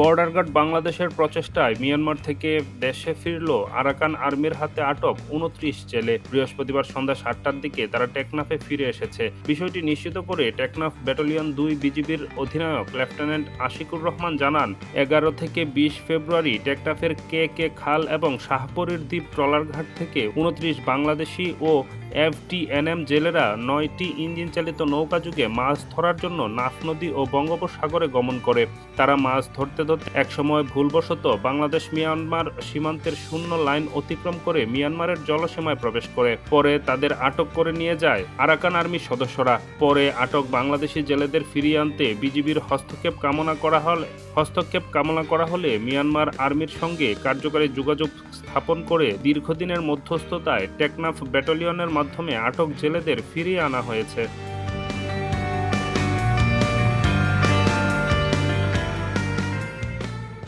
Border guard বাংলাদেশের প্রচেষ্টায় Myanmar থেকে দেশে ফিরল আরাকান আর্মির হাতে আটক উনত্রিশ জেলে। বৃহস্পতিবার সন্ধ্যা সাতটার দিকে তারা টেকনাফে ফিরে এসেছে। বিষয়টি নিশ্চিত করে টেকনাফ ব্যাটালিয়ন দুই বিজিবির অধিনায়ক লেফটেন্যান্ট আশিকুর রহমান জানান, এগারো থেকে বিশ ফেব্রুয়ারি টেকনাফের কে কে খাল এবং শাহপরীর দ্বীপ ট্রলারঘাট থেকে উনত্রিশ বাংলাদেশি ও এফটিএনএম জেলেরা নয়টি ইঞ্জিন চালিত নৌকা যুগে মাছ ধরার জন্য নাফ নদী ও বঙ্গোপসাগরে গমন করে। তারা মাছ ধরতে ধরতে একসময় ভুলবশত বাংলাদেশ মিয়ানমার সীমান্তের শূন্য লাইন অতিক্রম করে মিয়ানমারের জলসীমায় প্রবেশ করে। পরে তাদের আটক করে নিয়ে যায় আরাকান আর্মির সদস্যরা। পরে আটক বাংলাদেশি জেলেদের ফিরিয়ে আনতে বিজিবির হস্তক্ষেপ কামনা করা হলে হস্তক্ষেপ কামনা করা হলে মিয়ানমার আর্মির সঙ্গে কার্যকারী যোগাযোগ স্থাপন করে দীর্ঘদিনের মধ্যস্থতায় টেকনাফ ব্যাটালিয়নের মাধ্যমে আটক জেলেদের ফিরিয়ে আনা হয়েছে।